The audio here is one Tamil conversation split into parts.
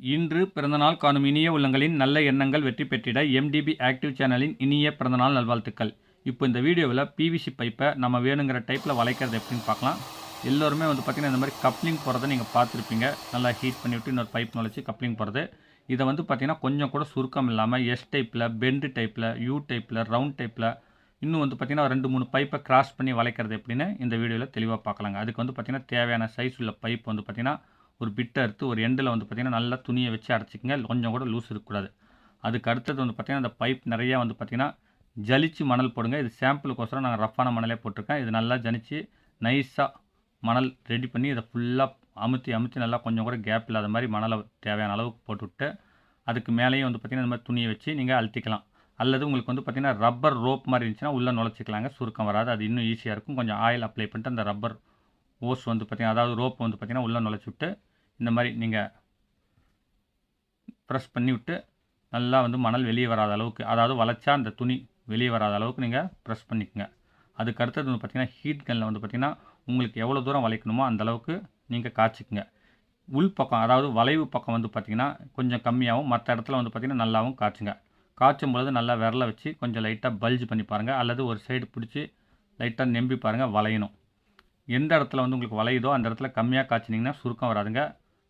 இன்று பிறந்தநாள் காணும் இனிய உள்ளங்களின் நல்ல எண்ணங்கள் வெற்றி பெற்றிட எம்டிபி ஆக்டிவ் சேனலின் இனிய பிறந்தநாள் நல்வாழ்த்துக்கள். இப்போ இந்த வீடியோவில் பிவிசி பைப்பை நம்ம வேணுங்கிற டைப்பில் வளைக்கிறது எப்படின்னு பார்க்கலாம். எல்லோருமே வந்து பார்த்திங்கன்னா இந்த மாதிரி கப்ளிங் போகிறத நீங்கள் பார்த்துருப்பீங்க. நல்லா ஹீட் பண்ணிவிட்டு இன்னொரு பைப் நுழைச்சி கப்ளிங் போகிறது இதை வந்து பார்த்திங்கன்னா கொஞ்சம் கூட சுருக்கம் இல்லாமல் எஸ் டைப்பில் பெண்டு டைப்பில் யூ டைப்பில் ரவுண்ட் டைப்பில் இன்னும் வந்து பார்த்திங்கன்னா ரெண்டு மூணு பைப்பை கிராஸ் பண்ணி வளைக்கிறது எப்படின்னு இந்த வீடியோவில் தெளிவாக பார்க்கலாங்க. அதுக்கு வந்து பார்த்திங்கன்னா தேவையான சைஸ் உள்ள பைப் வந்து பார்த்திங்கன்னா ஒரு பிட்டை எடுத்து ஒரு எண்டில் வந்து பார்த்திங்கன்னா நல்லா துணியை வச்சு அடைச்சிக்கங்க. கொஞ்சம் கூட லூஸ் இருக்கக்கூடாது. அதுக்கு அடுத்தது வந்து பார்த்திங்கன்னா அந்த பைப் நிறையா வந்து பார்த்திங்கன்னா ஜலிச்சு மணல் போடுங்க. இது சாம்பிளுக்கோசரம் நாங்கள் ரஃப்பான மணலே போட்டிருக்கேன். இது நல்லா ஜனிச்சு நைஸாக மணல் ரெடி பண்ணி இதை ஃபுல்லாக அமுத்தி அமுத்தி நல்லா கொஞ்சம் கூட கேப் இல்லாத மாதிரி மணலை தேவையான அளவுக்கு போட்டுவிட்டு அதுக்கு மேலேயும் வந்து பார்த்திங்கன்னா இந்த மாதிரி துணியை வச்சு நீங்கள் அழுத்திக்கலாம். அல்லது உங்களுக்கு வந்து பார்த்திங்கன்னா ரப்பர் ரோப் மாதிரி இருந்துச்சுன்னா உள்ளே நுழைச்சிக்கலாங்க. சுருக்கம் வராது. அது இன்னும் ஈஸியாக இருக்கும். கொஞ்சம் ஆயில் அப்ளை பண்ணிட்டு அந்த ரப்பர் ஓஸ் வந்து பார்த்திங்கன்னா அதாவது ரோப் வந்து பார்த்திங்கன்னா உள்ளே நுழைச்சி விட்டு இந்த மாதிரி நீங்கள் ப்ரெஸ் பண்ணி விட்டு நல்லா வந்து மணல் வெளியே வராத அளவுக்கு அதாவது வளைச்சா அந்த துணி வெளியே வராத அளவுக்கு நீங்கள் ப்ரெஸ் பண்ணிக்கோங்க. அதுக்கு அடுத்தது வந்து பார்த்திங்கன்னா ஹீட் கனில் வந்து பார்த்திங்கன்னா உங்களுக்கு எவ்வளோ தூரம் வளைக்கணுமோ அந்த அளவுக்கு நீங்கள் காய்ச்சிக்குங்க. உள் பக்கம் அதாவது வளைவு பக்கம் வந்து பார்த்திங்கன்னா கொஞ்சம் கம்மியாகவும் மற்ற இடத்துல வந்து பார்த்திங்கன்னா நல்லாவும் காய்ச்சுங்க. காய்ச்சும் பொழுது நல்லா விரல வச்சு கொஞ்சம் லைட்டாக பல்ஜ் பண்ணி பாருங்கள் அல்லது ஒரு சைடு பிடிச்சி லைட்டாக நெம்பி பாருங்கள் வளையணும். எந்த இடத்துல வந்து உங்களுக்கு வளையுதோ அந்த இடத்துல கம்மியாக காய்ச்சினிங்கன்னா சுருக்கம் வராதுங்க.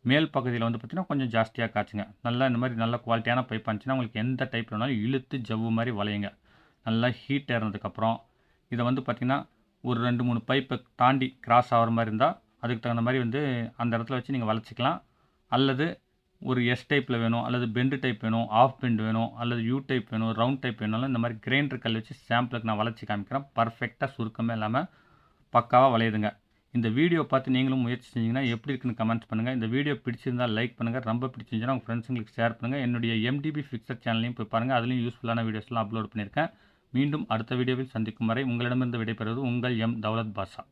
மேல் பகுதியில் வந்து பார்த்திங்கன்னா கொஞ்சம் ஜாஸ்தியாக காய்ச்சுங்க. நல்லா இந்த மாதிரி நல்ல குவாலிட்டியான பைப் இருந்துச்சுன்னா உங்களுக்கு எந்த டைப் வேணாலும் இழுத்து ஜவ்வு மாதிரி வளையுங்க. நல்லா ஹீட் ஏறினதுக்கப்புறம் இதை வந்து பார்த்திங்கன்னா ஒரு ரெண்டு மூணு பைப்பை தாண்டி கிராஸ் ஆகிற மாதிரி இருந்தால் அதுக்கு தகுந்த மாதிரி வந்து அந்த இடத்துல வச்சு நீங்கள் வளைச்சிக்கலாம். அல்லது ஒரு எஸ் டைப்பில் வேணும் அல்லது பெண்டு டைப் வேணும் ஆஃப் பெண்டு வேணும் அல்லது யூ டைப் வேணும் ரவுண்ட் டைப் வேணாலும் இந்த மாதிரி கிரைண்டர் கல் வச்சு சாம்பிளுக்கு நான் வளைச்சி காமிக்கிறேன். பர்ஃபெக்டாக சுருக்கமே இல்லாமல் பக்காவாக வளையுதுங்க. இந்த வீடியோ பார்த்து நீங்களும் முயற்சி செஞ்சீங்கன்னா எப்படி இருக்குன்னு கமெண்ட்ஸ் பண்ணுங்கள் இந்த வீடியோ பிடிச்சிருந்தால் லைக் பண்ணுங்கள் ரொம்ப பிடிச்சிருந்துச்சுன்னா உங்கள் ஃப்ரெண்ட்ஸுங்களுக்கு ஷேர் பண்ணுங்கள் என்னுடைய எம்டிபி ஃபிக்சர் சேனலையும் போய் பாருங்கள் அதுலேயும் யூஸ்ஃபுல்லான வீடியோஸ்லாம் அப்லோட் பண்ணியிருக்கேன். மீண்டும் அடுத்த வீடியோவில் சந்திக்கும் வரை உங்களிடமிருந்து விடைபெறுவது உங்கள் எம் தௌலத் பாஷா.